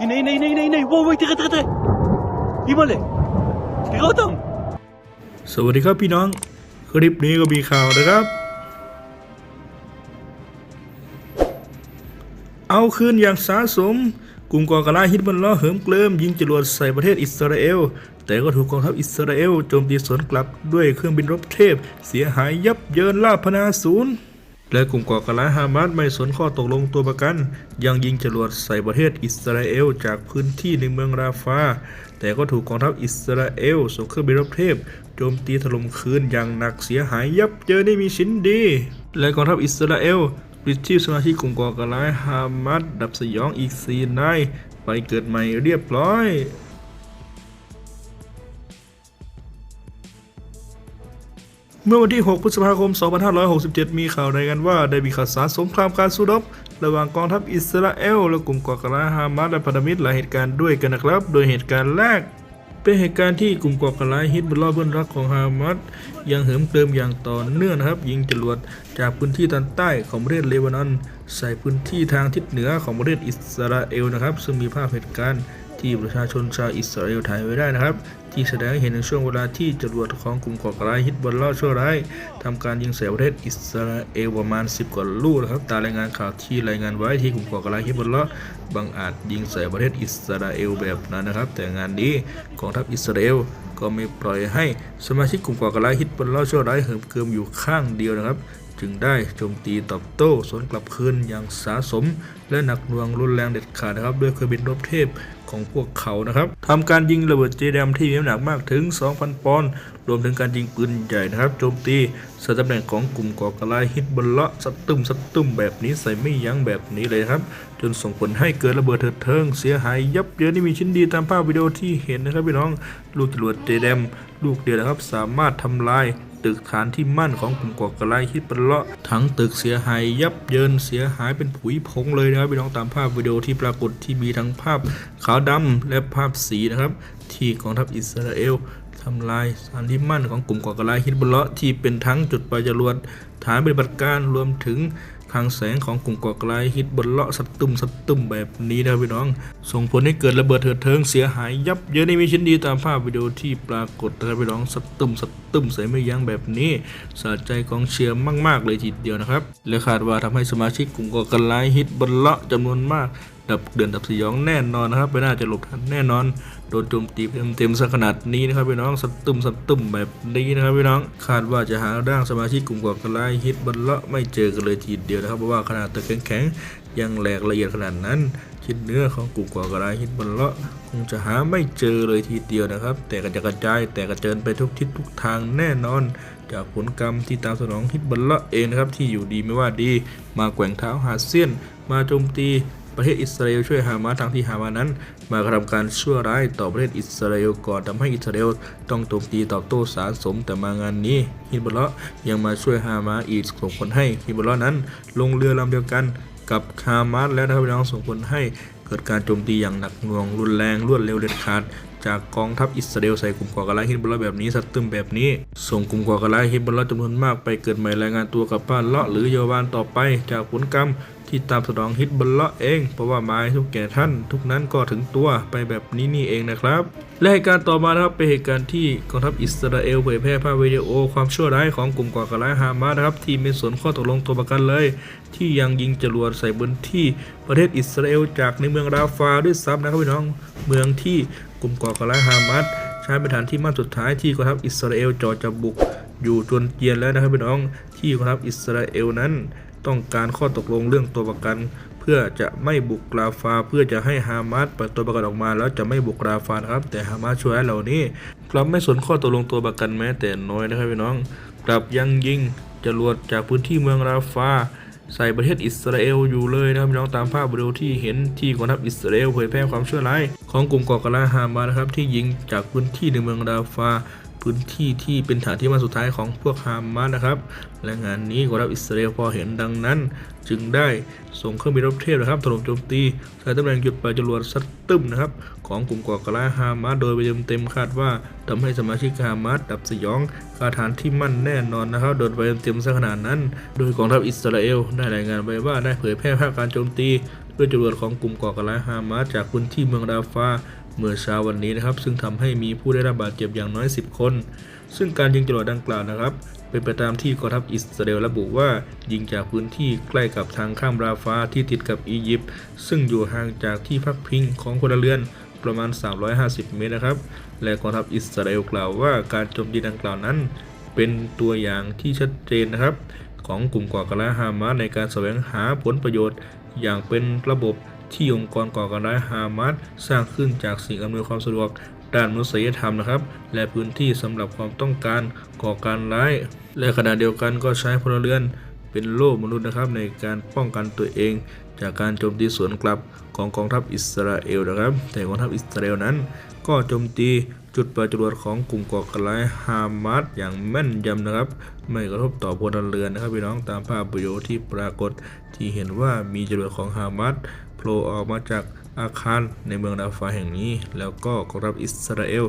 Ini, ini, ini, ini, ini. Woi, woi, teka, teka, teka. Gimana? Teka, Otong. สวัสดีครับพี่น้อง คลิปนี้ก็มีข่าวนะครับ เอาคืนอย่างสาสม กลุ่มก่อการร้ายฮิตบันล้อเหิมเกลิมยิงจรวดใส่ประเทศอิสราเอล แต่ก็ถูกกองทัพอิสราเอลโจมตีสวนกลับด้วยเครื่องบินรบเทพ เสียหายยับเยินลาพนาศูนย์ และกลุ่มก่อการร้ายฮามาสไม่สนข้อตกลงตัวประกัน ยังยิงจรวดใส่ประเทศอิสราเอลจากพื้นที่ในเมืองราฟา แต่ก็ถูกกองทัพอิสราเอลส่งเครื่องบินรบเทพโจมตีถล่มคืนอย่างหนักเสียหายยับเยินไม่มีชิ้นดี และกองทัพอิสราเอลปิดชีพสมาชิกกลุ่มก่อการร้ายฮามาสดับสยองอีกสีนายไปเกิดใหม่เรียบร้อย เมื่อวันที่ 6 พฤษภาคม 2567 มีข่าวรายงานว่า ได้มีข่าวสารสงครามการสู้รบระหว่างกองทัพอิสราเอล และกลุ่มก่อการร้ายฮามาสและพันธมิตรหลายเหตุการณ์ด้วยกันนะครับ โดยเหตุการณ์แรก เป็นเหตุการณ์ที่กลุ่มก่อการร้ายฮิตบุลลอฮ์เพื่อนรักของฮามาสยังเหิมเกริมอย่างต่อเนื่องนะครับ ยิงจรวดจากพื้นที่ตอนใต้ของประเทศเลบานอน ใส่พื้นที่ทางทิศเหนือของประเทศอิสราเอลนะครับ ซึ่งมีภาพเหตุการณ์ ที่ประชาชนชาวอิสราเอลถ่ายไว้ได้นะครับ ที่แสดงให้เห็นในช่วงเวลาที่จรวดของกลุ่มก่อการร้ายฮิตบอลลอชั่วร้ายทำการยิงใส่ประเทศอิสราเอลประมาณ 10 กว่าลูกนะครับตามรายงานข่าวที่รายงานไว้ที่กลุ่มก่อการร้ายฮิตบอลลอบังอาจยิงใส่ประเทศอิสราเอลแบบนั้นนะครับ แต่งานนี้กองทัพอิสราเอลก็ไม่ปล่อยให้สมาชิกกลุ่มก่อการร้ายฮิตบอลลอชั่วร้ายเหิมเกริมอยู่ข้างเดียวนะครับจึงได้โจมตีตอบโต้สวนกลับคืนอย่างสาสม และหนักหน่วงรุนแรงเด็ดขาดนะครับ ด้วยเครื่องบินรบเทพ ของพวกเขานะครับทำการยิงระเบิดเจดมที่มีน้ำหนักมากถึง 2,000 ปอนด์รวมถึงการยิงปืนใหญ่นะครับโจมตีสถานตำแหน่งของกลุ่มก่อการร้ายฮิตบอลเลาะสตุ้มสตุ้มแบบนี้ใส่ไม่ยั้งแบบนี้เลยครับ จนส่งผลให้เกิดระเบิดเถิดเทิง เสียหายยับเยินที่มีชิ้นดีตามภาพวิดีโอที่เห็นนะครับพี่น้องลูกจรวดเจดมลูกเดียวนะครับสามารถทำลาย ตึกฐานที่มั่นของกลุ่มก่อการร้ายฮิตบอลเลาะทั้งตึกเสียหายยับเยินเสียหายเป็นผุยผงเลยนะครับพี่น้องตามภาพวิดีโอที่ปรากฏที่มีทั้งภาพขาวดำและภาพสีนะครับ ที่กองทัพอิสราเอลทำลายสถานที่มั่นของกลุ่มก่อการร้ายฮิตบอลเลาะที่เป็นทั้งจุดปล่อยจรวดฐานปฏิบัติการรวมถึง ทางแสงของกลุ่มก่อการร้ายฮิตบนเลาะสัตตุ่มสัตตุ่มแบบนี้นะพี่น้อง ส่งผลให้เกิดระเบิดเถิดเทิงเสียหายยับเยินในมีชิ้นดีตามภาพวิดีโอที่ปรากฏนะครับพี่น้องสัตตุ่มสัตตุ่มใส่ไม่ยั้งแบบนี้สะใจกองเชียร์มาก ๆ เลยทีเดียวนะครับและคาดว่าทำให้สมาชิกกลุ่มก่อการร้ายฮิตบนเลาะจำนวนมาก ดับเดือนดับสยองแน่นอนนะครับ ไม่น่าจะหลบทันแน่นอน โดนโจมตีเต็มๆซะขนาดนี้นะครับพี่น้องสตตุ่มสตตุ่มแบบนี้นะครับพี่น้อง คาดว่าจะหาร่างสมาชิกกลุ่มก่อการร้ายฮิตบันเลาะไม่เจอกันเลยทีเดียวนะครับ เพราะว่าขนาดตึกแข็งๆยังแหลกละเอียดขนาดนั้น ชิ้นเนื้อของกลุ่มก่อการร้ายฮิตบันเลาะคงจะหาไม่เจอเลยทีเดียวนะครับ แต่กระจกระจายแต่กระเจินไปทุกทิศทุกทางแน่นอน จากผลกรรมที่ตามสนองฮิตบัลเลาะเองนะครับที่อยู่ดีไม่ว่าดี มาแกว่งเท้าหาเสี้ยน มาโจมตี ประเทศอิสราเอลช่วยฮามาสทางที่ฮามานั้น มากระทำการชั่วร้ายต่อประเทศอิสราเอลก่อนทำให้อิสราเอลต้องโจมตีตอบโต้สารสมแต่มางานนี้ฮิบัลเลาะยังมาช่วยฮามาสอีกส่งผลให้ฮิบัลเลาะนั้น ลงเรือลำเดียวกันกับฮามาสแล้วนะครับพี่น้องส่งผลให้เกิดการโจมตีอย่างหนักหน่วงรุนแรงรวดเร็วเด็ดขาดจากกองทัพอิสราเอลใส่กลุ่มก่อการร้ายฮิตบอลแบบนี้ สัตว์ตึมแบบนี้ ส่งกลุ่มก่อการร้ายฮิตบอลจำนวนมากไปเกิดใหม่รายงานตัวกับบ้านเลาะหรือเยาวานต่อไป จากผลกรรม ที่ตามสนองฮิตบอลเลาะเอง เพราะว่าไม้ทุกแก่ท่าน ทุกนั้นก็ถึงตัวไปแบบนี้นี่เองนะครับ และเหตุการณ์ต่อมานะครับเป็นเหตุการณ์ที่กองทัพอิสราเอลเผยแพร่ภาพวิดีโอความชั่วร้ายของกลุ่มก่อการร้ายฮามาสนะครับที่ไม่สนข้อตกลงตัวประกันเลย ที่ยังยิงจรวดใส่บนที่ประเทศอิสราเอลจากในเมืองราฟาด้วยซ้ำนะครับพี่น้องเมืองที่กลุ่มก่อการร้ายฮามาสใช้เป็นฐานที่มั่นสุดท้ายที่กองทัพอิสราเอลจ่อจะบุกอยู่จนเจียนแล้วนะครับพี่น้องที่กองทัพอิสราเอลนั้น ต้องการข้อตกลงเรื่องตัวประกัน เพื่อจะไม่บุกราฟา เพื่อจะให้ฮามาสเปิดตัวประกันออกมา แล้วจะไม่บุกราฟานะครับ แต่ฮามาสช่วยเหล่านี้กลับไม่สนข้อตกลงตัวประกันแม้แต่น้อยนะครับพี่น้อง กลับยังยิงจรวดจากพื้นที่เมืองราฟาใส่ประเทศอิสราเอลอยู่เลยนะครับพี่น้องตามภาพวิดีโอที่เห็นที่กองทัพอิสราเอลเผยแพร่ความชั่วร้ายของกลุ่มก่อการร้ายฮามาสนะครับที่ยิงจากพื้นที่ในเมืองราฟาพื้นที่ที่เป็นฐานที่มั่นสุดท้ายของพวกฮามาสนะครับ และงานนี้กองทัพอิสราเอลพอเห็นดังนั้น จึงได้ส่งเครื่องบินรบเทพนะครับถล่มโจมตีใส่ตำแหน่งจุดปล่อยจรวดซัดตึมนะครับ ของกลุ่มก่อการร้ายฮามาสโดยไปเต็มๆคาดว่าทำให้สมาชิกฮามาสดับสยองคาฐานที่มั่นแน่นอนนะครับ โดนไปเต็มๆซะขนาดนั้น โดยกองทัพอิสราเอลได้รายงานไว้ว่าได้เผยแพร่ภาพการโจมตีด้วยจรวดของกลุ่มก่อการร้ายฮามาสจากพื้นที่เมืองราฟาเมื่อเช้าวันนี้นะครับ ซึ่งทำให้มีผู้ได้รับบาดเจ็บอย่างน้อย 10 คน ซึ่งการยิงจรวดดังกล่าวนะครับ เป็นไปตามที่กองทัพอิสราเอลระบุว่ายิงจากพื้นที่ใกล้กับทางข้ามราฟาที่ติดกับอียิปต์ซึ่งอยู่ห่างจากที่พักพิงของพลเรือนประมาณ 350 เมตรนะครับ และกองทัพอิสราเอลกล่าวว่าการโจมตีดังกล่าวนั้น เป็นตัวอย่างที่ชัดเจนนะครับ ของกลุ่มก่อการร้ายฮามาสในการแสวงหาผลประโยชน์อย่างเป็นระบบ ที่องค์กรก่อการร้ายฮามาสสร้างขึ้นจากสิ่งอำนวยความสะดวกด้านมนุษยธรรมนะครับ และพื้นที่สำหรับความต้องการก่อการร้าย และขณะเดียวกันก็ใช้พลเรือนเป็นโล่มนุษย์นะครับในการป้องกันตัวเอง จากการโจมตีสวนกลับของกองทัพอิสราเอลนะครับ แต่กองทัพอิสราเอลนั้น ก็โจมตีจุดปล่อยจวดของกลุ่มก่อการร้ายฮามาสอย่างแม่นยำนะครับ ไม่กระทบต่อพลเรือนนะครับพี่น้องตามภาพวิดีโอที่ปรากฏที่เห็นว่ามีจรวดของฮามาส ผล่ออกมาจากอาคารในเมืองดาฟาแห่งนี้ แล้วก็กองทัพอิสราเอล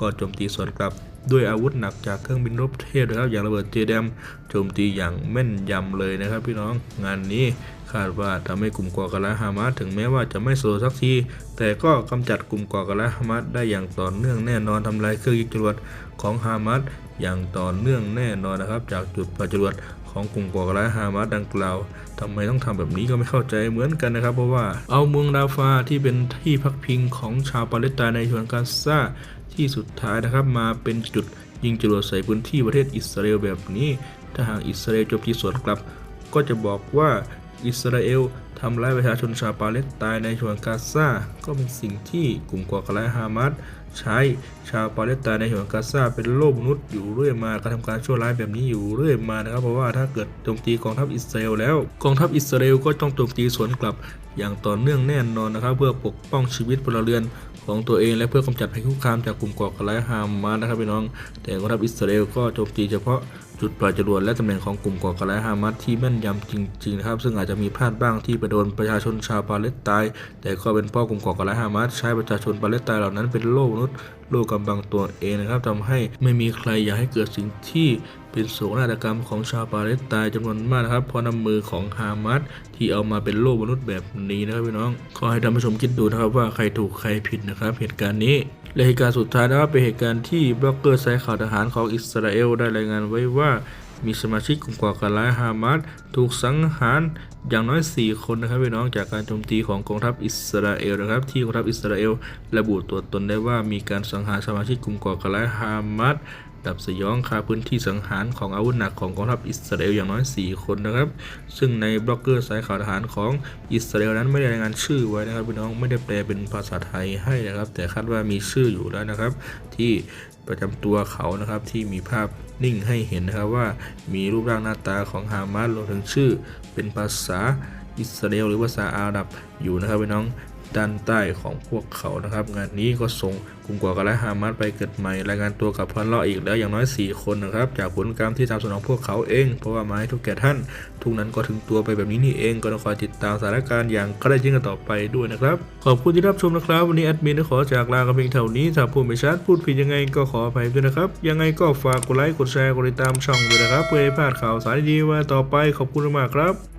ก็โจมตีสวนกลับด้วยอาวุธหนักจากเครื่องบินรบเทพนะครับอย่างระเบิดเจแดมโจมตีอย่างแม่นยำเลยนะครับ พี่น้องงานนี้คาดว่าทำให้กลุ่มก่อการร้ายฮามาสถึงแม้ว่าจะไม่โซสักที แต่ก็กำจัดกลุ่มก่อการร้ายฮามาสได้อย่างต่อเนื่องแน่นอนทำลายเครื่องยิงจรวดของฮามาสอย่างต่อเนื่องแน่นอนนะครับ จากจุดปล่อยจรวด ของกลุ่มก่อการร้ายฮามาสดังกล่าวทำไมต้องทำแบบนี้ก็ไม่เข้าใจเหมือนกันนะครับ เพราะว่าเอาเมืองราฟาที่เป็นที่พักพิงของชาวปาเลสไตน์ในชนกาซาที่สุดท้ายนะครับมาเป็นจุดยิงจรวดใส่พื้นที่ประเทศอิสราเอลแบบนี้ ถ้าหากอิสราเอลโจมตีสวนกลับ ก็จะบอกว่า อิสราเอลทำร้ายประชาชนชาวปาเลสไตน์ในชวนกาซา ก็เป็นสิ่งที่กลุ่มก่อการร้ายฮามาสใช้ชาวปาเลสไตน์ในชวนกาซาเป็นโลกมนุษย์อยู่เรื่อยมาการทำการชั่วร้ายแบบนี้อยู่เรื่อยมานะครับ เพราะว่าถ้าเกิดโจมตีกองทัพอิสราเอลแล้ว กองทัพอิสราเอลก็ต้องโจมตีสวนกลับอย่างต่อเนื่องแน่นอนนะครับ เพื่อปกป้องชีวิตพลเรือนของตัวเองและเพื่อกำจัดภัยคุกคามจากกลุ่มก่อการร้ายฮามาสนะครับพี่น้อง แต่กองทัพอิสราเอลก็โจมตีเฉพาะ จุดปล่อยจรวดและตำแหน่งของกลุ่มก่อการร้ายฮามาสที่แม่นยำจริงๆนะครับซึ่งอาจจะมีพลาดบ้างที่ไปโดนประชาชนชาวปาเลสไตน์แต่ก็เป็นเพราะกลุ่มก่อการร้ายฮามาสใช้ประชาชนปาเลสไตน์เหล่านั้นเป็นโล่มนุษย์โล่กำบังตัวเองนะครับทำให้ไม่มีใครอยากให้เกิดสิ่งที่ เป็นโศกนาฏกรรมของชาวปาเลสไตน์จำนวนมากนะครับเพราะน้ำมือของฮามาสที่เอามาเป็นโล่มนุษย์แบบนี้นะครับพี่น้องขอให้ท่านผู้ชมคิดดูนะครับว่าใครถูกใครผิดนะครับ เหตุการณ์นี้และเหตุการณ์สุดท้ายนะครับเป็นเหตุการณ์ที่บล็อกเกอร์สายข่าวทหารของอิสราเอลได้รายงานไว้ว่ามีสมาชิกกลุ่มก่อการร้ายฮามาสถูกสังหารอย่างน้อย 4 คนนะครับพี่น้องจากการโจมตีของกองทัพอิสราเอลนะครับ ที่กองทัพอิสราเอลระบุตัวตนได้ว่ามีการสังหารสมาชิกกลุ่มก่อการร้ายฮามาส ดับสยองคาพื้นที่สังหารของอาวุธหนักของกองทัพอิสราเอลอย่างน้อย 4 คนนะครับ ซึ่งในบล็อกเกอร์สายข่าวทหารของอิสราเอลนั้นไม่ได้รายงานชื่อไว้นะครับพี่น้องไม่ได้แปลเป็นภาษาไทยให้นะครับ แต่คาดว่ามีชื่ออยู่แล้วนะครับ ที่ประจำตัวเขานะครับที่มีภาพนิ่งให้เห็นนะครับว่ามีรูปร่างหน้าตาของฮามาสรวมถึงชื่อเป็นภาษาอิสราเอลหรือภาษาอาหรับอยู่นะครับพี่น้อง ด้านใต้ของพวกเขานะครับ งานนี้ก็ส่งกลุ่มก่อการร้ายฮามาสไปเกิดใหม่รายงานตัวกับพลเรืออีกแล้วอย่างน้อย 4 คนนะครับ จากผลกรรมที่ตามสนองพวกเขาเอง เพราะว่าไม้ทุกแก่ท่าน ทุกนั้นก็ถึงตัวไปแบบนี้นี่เองก็ต้องคอยติดตามสถานการณ์อย่างใกล้ชิดกันต่อไปด้วยนะครับ ขอบคุณที่รับชมนะครับ วันนี้แอดมินขอจากลากันเพียงเท่านี้ถ้าพูดไม่ชัดพูดผิดยังไงก็ขออภัยด้วยนะครับยังไงก็ฝากกดไลค์กดแชร์กดติดตามช่องด้วยนะครับเพื่อให้พลาดข่าวสารดีๆว่าต่อไปขอบคุณมากครับ